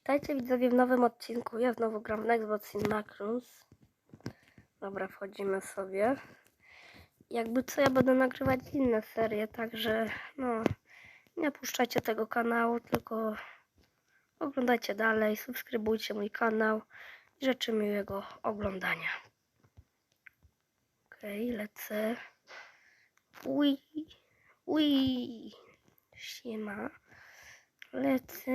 Witajcie widzowie w nowym odcinku. Ja znowu gram w Xbox in. Dobra, wchodzimy sobie. Jakby co, ja będę nagrywać inne serie, także no, nie puszczajcie tego kanału, tylko oglądajcie dalej, subskrybujcie mój kanał i życzę miłego oglądania. Okej, lecę. Ui, ui, siema. Lecę.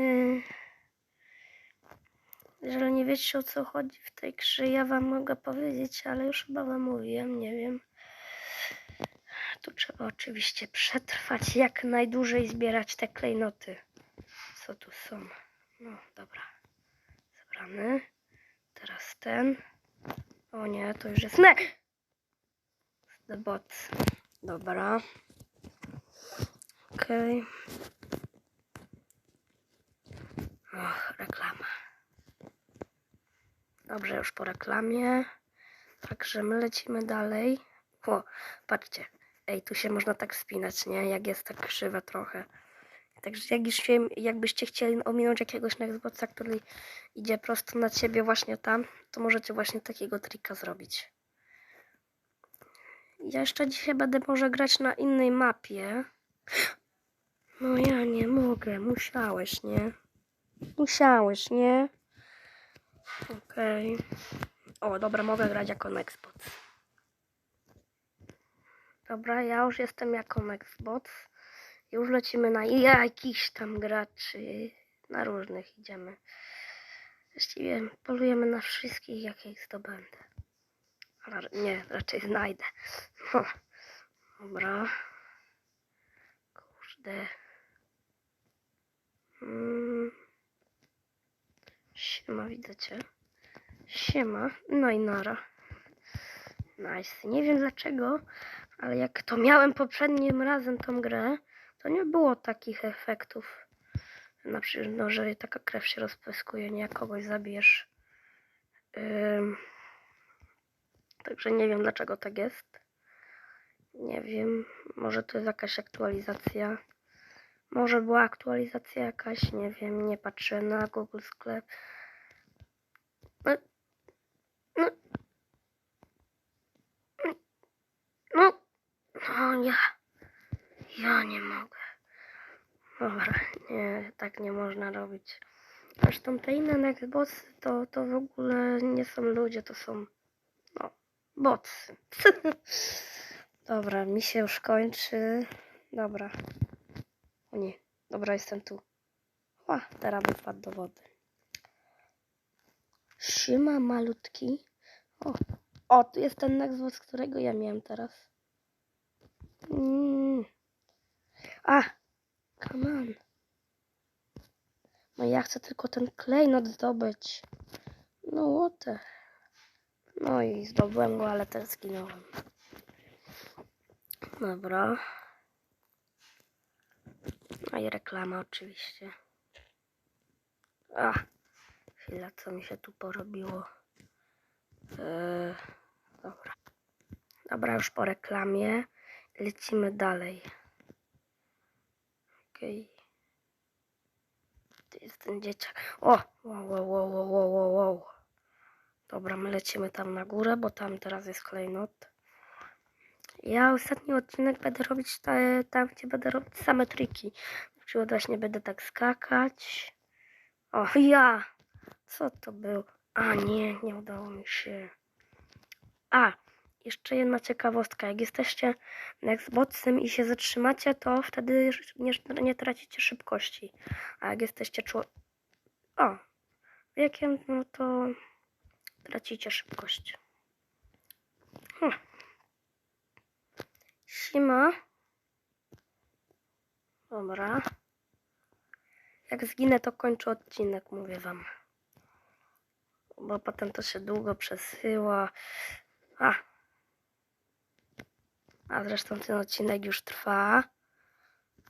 Jeżeli nie wiecie o co chodzi w tej grze, ja wam mogę powiedzieć, ale już chyba wam mówiłem, nie wiem. Tu trzeba oczywiście przetrwać jak najdłużej, zbierać te klejnoty. Co tu są? No, dobra. Zebrany. Teraz ten. O nie, to już jest... Ne! The bot. Dobra. Okej. Reklama. Dobrze, już po reklamie. Także my lecimy dalej. O, patrzcie. Ej, tu się można tak spinać, nie? Jak jest tak krzywe trochę. Także jak się, jakbyście chcieli ominąć jakiegoś na Xboxa, który idzie prosto na ciebie właśnie tam, to możecie właśnie takiego trika zrobić. Ja jeszcze dzisiaj będę może grać na innej mapie. No ja nie mogę, musiałeś, nie? Musiałeś, nie? Okej. O, dobra, mogę grać jako Nextbot. Dobra, ja już jestem jako Nextbot. Już lecimy na jakichś tam graczy. Na różnych idziemy. Właściwie polujemy na wszystkich, jakich zdobędę. Ale nie, raczej znajdę. No. Dobra. Kurde. Mm. Siema, widzę cię. Siema. No i nara. Nice. Nie wiem dlaczego, ale jak to miałem poprzednim razem tą grę, to nie było takich efektów. Na przykład, no, że taka krew się rozpryskuje, nie jak kogoś zabijesz. Ym. Także nie wiem dlaczego tak jest. Nie wiem, może to jest jakaś aktualizacja. Może była aktualizacja jakaś, nie wiem, nie patrzę na Google Sklep. No, no, no, no ja, nie mogę. Dobra, nie, tak nie można robić. Zresztą te inne Xboxy to, to w ogóle nie są ludzie, to są, no, botsy. Dobra, mi się już kończy. Dobra. O nie, dobra, jestem tu. O, teraz bym wpadł do wody. Szyma malutki. O, o, tu jest ten Nexus, którego ja miałem teraz. Mm. A, come on. No ja chcę tylko ten klejnot zdobyć. No what No i zdobyłem go, ale też zginąłem. Dobra. No i reklama oczywiście. A, chwila, co mi się tu porobiło. Eee, dobra. Dobra, już po reklamie. Lecimy dalej. Okej. Gdzie jest ten dzieciak? O! Wow, wow, wow, wow, wow, wow. Dobra, my lecimy tam na górę, bo tam teraz jest klejnot. Ja ostatni odcinek będę robić te, tam, gdzie będę robić same triki. Na przykład właśnie będę tak skakać. O, ja! Co to był? A nie, nie udało mi się. A, jeszcze jedna ciekawostka. Jak jesteście Xboxem i się zatrzymacie, to wtedy nie, nie tracicie szybkości. A jak jesteście czło... O, wiekiem, no to tracicie szybkość. Hm. Sima. Dobra. Jak zginę, to kończę odcinek, mówię wam. Bo potem to się długo przesyła. A. A zresztą ten odcinek już trwa.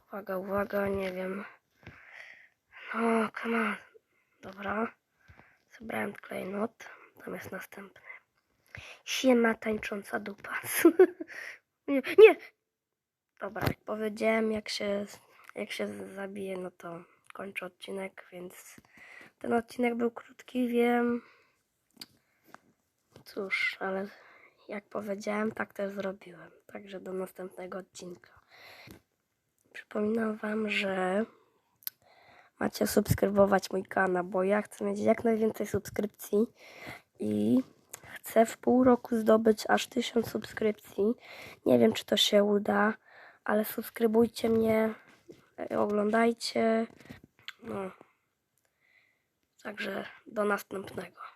Uwaga, uwaga, nie wiem. No, come on. Dobra. Zebrałem klejnot. Tam jest następny. Siema tańcząca dupa. nie, nie! Dobra, jak powiedziałem, jak się, jak się zabije, no to kończę odcinek, więc ten odcinek był krótki, wiem. Cóż, ale jak powiedziałem, tak też zrobiłem. Także do następnego odcinka. Przypominam Wam, że macie subskrybować mój kanał, bo ja chcę mieć jak najwięcej subskrypcji i chcę w pół roku zdobyć aż 1000 subskrypcji. Nie wiem, czy to się uda, ale subskrybujcie mnie, e, oglądajcie. No. Także do następnego.